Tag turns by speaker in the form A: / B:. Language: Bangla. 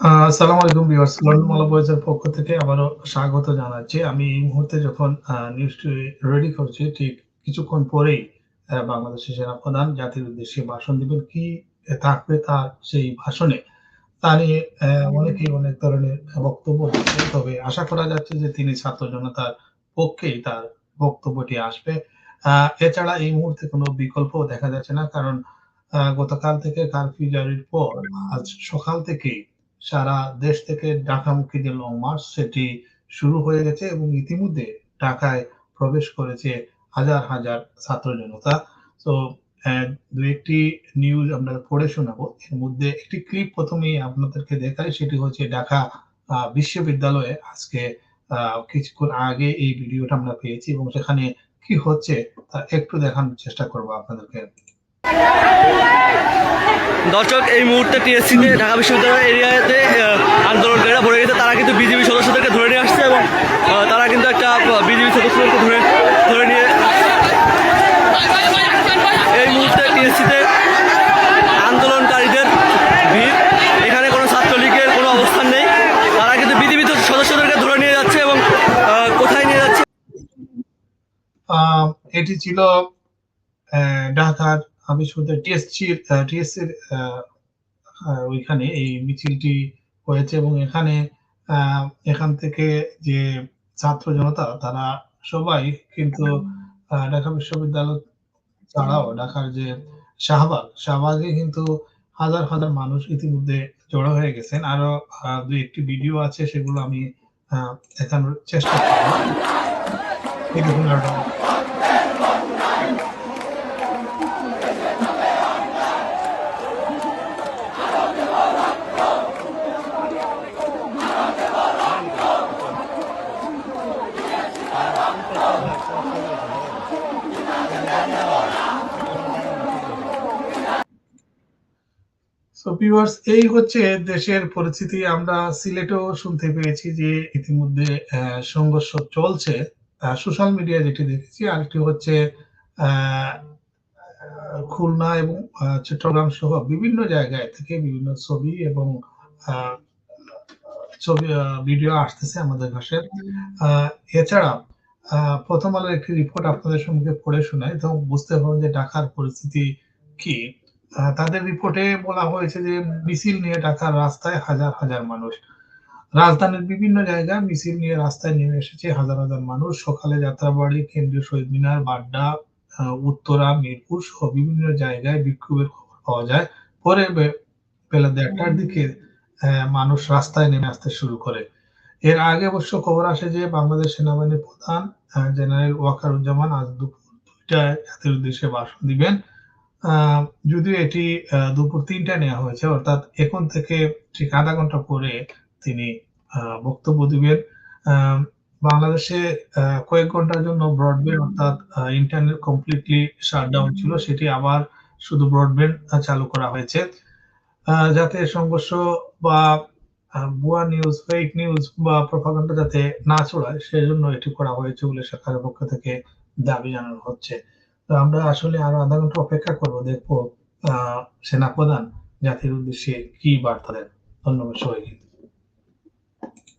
A: আসসালামু আলাইকুম ভিউয়ার্স, লন্ডন মালা পক্ষ থেকে আবারও স্বাগত জানাচ্ছি। আমি এই মুহূর্তে যখন নিউজটি রেডি করছি, ঠিক কিছুক্ষণ পরেই বাংলাদেশের সেনাপ্রধান জাতির উদ্দেশ্যে ভাষণ দিবেন। কি থাকবে তার সেই ভাষণে, তা নিয়ে অনেকেই অনেক ধরনের বক্তব্য দিচ্ছে। তবে আশা করা যাচ্ছে যে তিনি ছাত্র জনতার পক্ষেই তার বক্তব্যটি আসবে। এছাড়া এই মুহূর্তে কোনো বিকল্প দেখা যাচ্ছে না। কারণ গতকাল থেকে কারফিউ জারির পর আজ সকাল থেকেই সারা দেশ থেকে ঢাকামুখী যে লং মার্চ সেটি শুরু হয়ে গেছে এবং ইতিমধ্যে ঢাকায় প্রবেশ করেছে হাজার, হাজার ছাত্র জনতা। তো অ্যা ২-১ নিউজ আমরা পড়ে শোনাবো। এর মধ্যে একটি ক্লিপ প্রথমেই আপনাদেরকে দেখাই সেটি হচ্ছে ঢাকা বিশ্ববিদ্যালয়ে আজকে কিছুক্ষণ আগে এই ভিডিওটা আমরা পেয়েছি এবং সেখানে কি হচ্ছে তা একটু দেখানোর চেষ্টা করব আপনাদেরকে।
B: দর্শক, এই মুহূর্তে টিএসসিতে, ঢাকা বিশ্ববিদ্যালয় এরিয়াতে আন্দোলনকারীরা ভরে গেছে। তারা কিন্তু বিজেপি সদস্যদেরকে ধরে নিয়ে আসছে এবং তারা কিন্তু একটা বিজেপি সদস্যদেরকে ধরে ধরে নিয়ে এই মুহূর্তে টিএসসিতে আন্দোলনকারীদের ভিড়। এখানে কোনো ছাত্রলীগের কোনো অবস্থান নেই। তারা কিন্তু বিজেপি সদস্যদেরকে ধরে নিয়ে যাচ্ছে এবং কোথায় নিয়ে যাচ্ছে?
A: এটি ছিল অ্যা ঢাকার বিশ্ববিদ্যালয় টিএসসির টিএসসির ওইখানে এই মিছিলটি হয়েছে এবং এখানে এখান থেকে যে ছাত্র জনতা তারা সবাই কিন্তু ঢাকা বিশ্ববিদ্যালয় ছাড়াও ঢাকার যে শাহবাগ, শাহবাগে কিন্তু হাজার, হাজার মানুষ ইতিমধ্যে জড়ো হয়ে গেছেন। আরও আ ২-১ ভিডিও আছে সেগুলো আমি দেখানোর চেষ্টা করব। সো ভিউয়ার্স এই হচ্ছে দেশের পরিস্থিতি। আমরা সিলেটেও শুনতে পেয়েছি যে ইতিমধ্যে সংঘর্ষ চলছে। সোশ্যাল মিডিয়ায় যেটি দেখেছি। আরেকটি হচ্ছে খুলনা এবং চট্টগ্রাম সহ বিভিন্ন জায়গায় থেকে বিভিন্ন ছবি এবং ছবি ভিডিও আসতেছে আমাদের কাছে। এছাড়া 'প্রথম আলোর' একটি রিপোর্ট আপনাদের সম্মুখে পড়ে শোনাই তো বুঝতে পারবেন যে ঢাকার পরিস্থিতি কি। তাদের রিপোর্টে বলা হয়েছে যে মিছিল নিয়ে ঢাকার রাস্তায় হাজার, হাজার মানুষ। রাজধানীর বিভিন্ন জায়গায় মিছিল নিয়ে রাস্তায় নেমে এসেছে হাজার, হাজার মানুষ। সকালে যাত্রাবাড়ি কেন্দ্রীয় শহীদ মিনার, বাড্ডা, উত্তরা, মিরপুর সহ বিভিন্ন জায়গায় বিক্ষোভের খবর পাওয়া যায়। পরে বেলা দেড়টার দিকে মানুষ রাস্তায় নেমে আসতে শুরু করে। এর আগে অবশ্য খবর আসে যে বাংলাদেশ সেনাবাহিনীর প্রধান জেনারেল ওয়াকারুজ্জামান আজ দুপুর ২ টায় জাতির উদ্দেশ্যে ভাষণ দিবেন। যদিও এটি দুপুর ৩ টায় নেওয়া হয়েছে অর্থাৎ এখন থেকে ঠিক আধা ঘণ্টা পরে তিনি বক্তব্য দিবেন। বাংলাদেশে কয়েক ঘণ্টার জন্য ব্রডব্যান্ড অর্থাৎ ইন্টারনেট কমপ্লিটলি শাটডাউন ছিল। সেটি আবার শুধু ব্রডব্যান্ড চালু করা হয়েছে। যাতে সংঘর্ষ বা ভুয়া নিউজ, ফেক নিউজ বা প্রপাগান্ডা যাতে না ছড়ায় সেজন্য এটি করা হয়েছে বলে সরকারের পক্ষ থেকে দাবি জানানো হচ্ছে। তো আমরা আসলে আরও আধা ঘণ্টা অপেক্ষা করব, দেখব সেনাপ্রধান জাতির উদ্দেশ্যে কি বার্তা দেন। ধন্যবাদ সবাইকে।